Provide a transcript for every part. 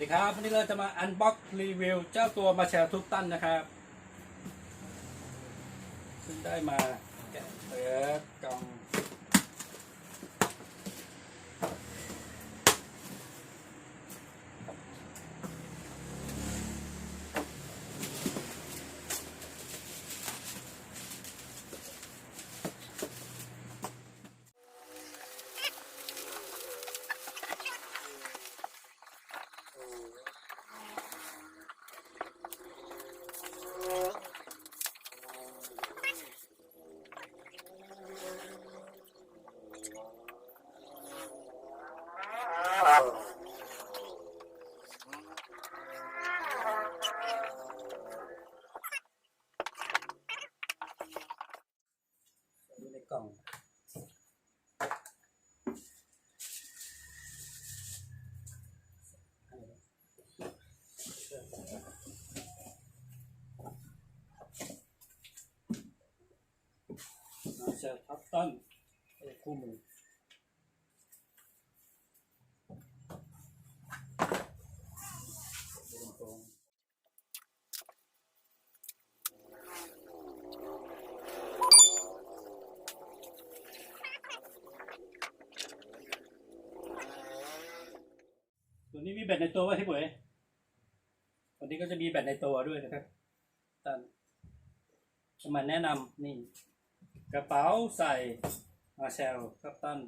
วัสดีครับ วันนี้เราจะมาอันบ็อกรีวิวเจ้าตัวมาแชร์ทุกตั้นนะครับ ซึ่งได้มาแกะเปิดกล่อง มาเชลท็อปต้นคู่มือตัวนี้มีแบตในตัวไว้ที่ปุ๋ยตัวนี้ก็จะมีแบตในตัวด้วยนะครับตันจะมาแนะนำนี่ กระเป๋าใส่มาแชลครับท่าน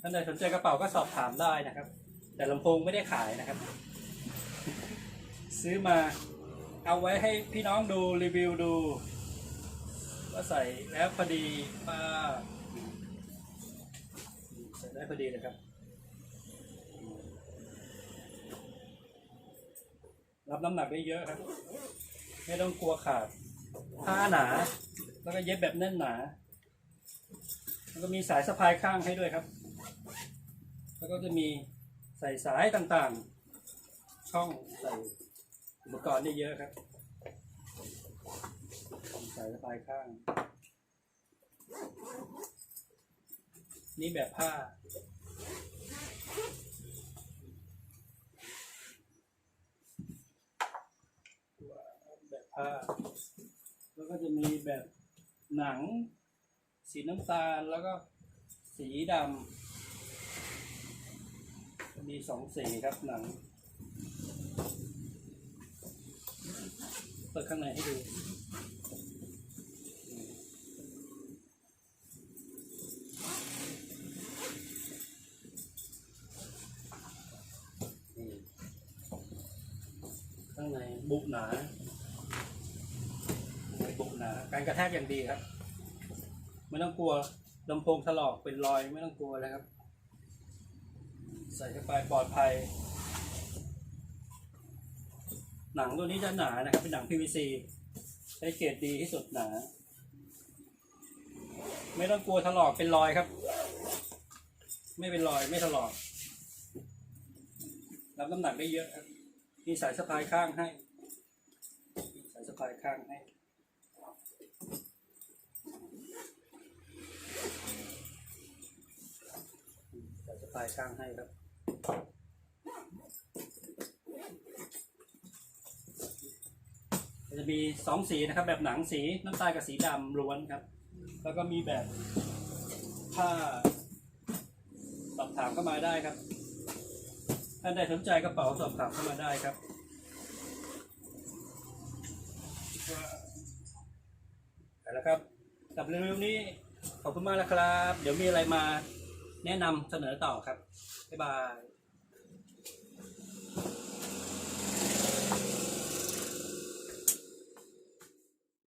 ท่านใดสนใจกระเป๋าก็สอบถามได้นะครับ แต่ลำโพงไม่ได้ขายนะครับ ซื้อมาเอาไว้ให้พี่น้องดูรีวิวดูว่าใส่แล้วพอดีป้าใส่ได้พอดีเลยครับ รับน้ำหนักได้เยอะครับ ไม่ต้องกลัวขาดผ้าหนา แล้วก็เย็บแบบแน่นหนา แล้วก็มีสายสะพายข้างให้ด้วยครับ แล้วก็จะมีใส่สายต่างๆ ช่องใส่อุปกรณ์ได้เยอะครับสายสะพายข้าง นี่แบบผ้า แบบ ผ้า แล้วก็จะมีแบบหนัง สีน้ำตาลแล้วก็สีดำมีสองสีครับหนังเปิดข้างในให้ดูข้างในบุหนาในบุกหนา การกระแทกอย่างดีครับ ไม่ต้องกลัวลำโพงถลอกเป็นรอยไม่ต้องกลัวเลยครับ ใส่เข้าไปปลอดภัย หนังตัวนี้จะหนานะครับ เป็นหนัง PVC ใช้เกรดดีที่สุดหนา ไม่ต้องกลัวถลอกเป็นรอยครับ ไม่เป็นรอยไม่ถลอกรับน้ำหนักได้เยอะครับมีสายสะพายข้างให้มีสายสะพายข้างให้ ใส่สปายข้างให้ครับจะมีสองสีนะครับ แบบหนังสีน้ำตาลกับสีดำล้วนครับ แล้วก็มีแบบผ้าสอบถามเข้ามาได้ครับท่านใดสนใจกระเป๋าสอบถามเข้ามาได้ครับแล้วครับกับเรีวิวนี้ขอบคุณมากนะครับ เดี๋ยวมีอะไรมา แนะนำเสนอต่อครับ บ๊ายบาย